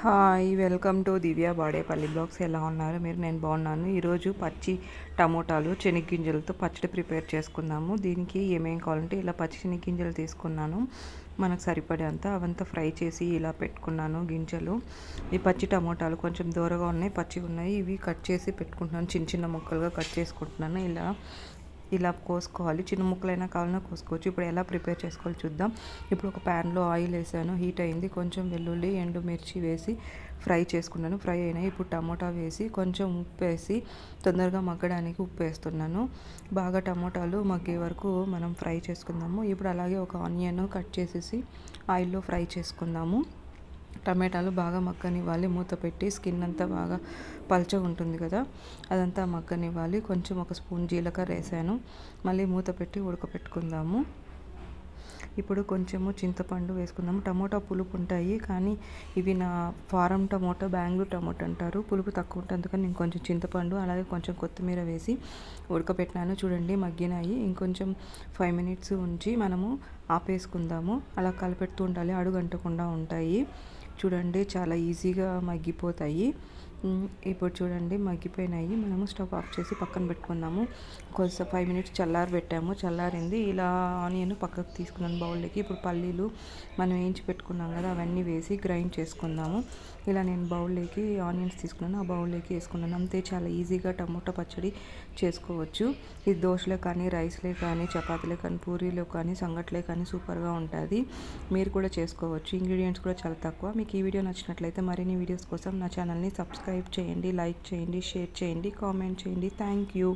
Hi welcome to Divya Badepalli blogs. ఎలా ఉన్నారు? మీరు? నేను బాగున్నాను. ఈరోజు పచ్చి టమోటాలు శనగ్గింజలతో పచ్చడి ప్రిపేర్ చేసుకుందాము. దీనికి ఏమేం కావాలంటే ఇలా పచ్చి శనగ్గింజలు తీసుకున్నాను. మనకు సరిపడేంత అవంతా ఫ్రై చేసి ఇలా పెట్టుకున్నాను గింజలు. ఈ పచ్చి టమోటాలు కొంచెం దూరగా ఉన్నాయి పచ్చి ఉన్నాయి. ఇవి కట్ చేసి పెట్టుకుంటున్నాను. చిన్న చిన్న ముక్కలుగా కట్ చేసుకుంటున్నాను. ఇలా ఇలా కోసుకోవాలి. చిన్న ముక్కలైనా కావాలన్నా కోసుకోవచ్చు. ఇప్పుడు ఎలా ప్రిపేర్ చేసుకోవాలి చూద్దాం. ఇప్పుడు ఒక ప్యాన్లో ఆయిల్ వేసాను. హీట్ అయింది. కొంచెం వెల్లుల్లి ఎండుమిర్చి వేసి ఫ్రై చేసుకున్నాను. ఫ్రై అయినాయి. ఇప్పుడు టమోటా వేసి కొంచెం ఉప్పు వేసి తొందరగా మగ్గడానికి ఉప్పు వేస్తున్నాను. బాగా టమోటాలు మగ్గే వరకు మనం ఫ్రై చేసుకుందాము. ఇప్పుడు అలాగే ఒక ఆనియన్ కట్ చేసేసి ఆయిల్లో ఫ్రై చేసుకుందాము. టమాటాలు బాగా మగ్గనివ్వాలి. మూత పెట్టి స్కిన్ అంతా బాగా పల్చగా ఉంటుంది కదా అదంతా మగ్గనివ్వాలి. కొంచెం ఒక స్పూన్ జీలకర్ర వేసాను. మళ్ళీ మూత పెట్టి ఉడకపెట్టుకుందాము. ఇప్పుడు కొంచెము చింతపండు వేసుకుందాము. టమోటా పులుపు ఉంటాయి కానీ ఇవి నా ఫారం టమోటా బెంగళూరు టమోటా అంటారు. పులుపు తక్కువ ఉంటుంది అందుకని నేను కొంచెం చింతపండు అలాగే కొంచెం కొత్తిమీర వేసి ఉడకపెట్టినాను. చూడండి మగ్గినాయి. ఇంకొంచెం ఫైవ్ మినిట్స్ ఉంచి మనము ఆపేసుకుందాము. అలా కలిపెడుతూ ఉండాలి. అడుగంటకుండా ఉంటాయి. చూడండి చాలా ఈజీగా మగ్గిపోతాయి. ఇప్పుడు చూడండి మగ్గిపోయినాయి. మనము స్టవ్ ఆఫ్ చేసి పక్కన పెట్టుకుందాము. కొంచెం ఫైవ్ మినిట్స్ చల్లారి పెట్టాము. చల్లారింది. ఇలా ఆనియన్ పక్కకు తీసుకున్నాను బౌల్లోకి. ఇప్పుడు పల్లీలు మనం వేయించి పెట్టుకున్నాం కదా అవన్నీ వేసి గ్రైండ్ చేసుకుందాము. ఇలా నేను బౌల్లోకి ఆనియన్స్ తీసుకున్నాను. ఆ బౌల్లోకి వేసుకున్నాను. అంతే చాలా ఈజీగా టమోటా పచ్చడి చేసుకోవచ్చు. ఇది దోశలే కానీ రైస్లే కానీ చపాతీలే కానీ పూరీలో కానీ సంగట్లే కానీ సూపర్గా ఉంటుంది. మీరు కూడా చేసుకోవచ్చు. ఇంగ్రీడియంట్స్ కూడా చాలా తక్కువ. మీకు మీకు ఈ వీడియో నచ్చినట్లయితే మరిన్ని వీడియోస్ కోసం నా ఛానల్ని సబ్స్క్రైబ్ చేయండి లైక్ చేయండి షేర్ చేయండి కామెంట్ చేయండి. Thank you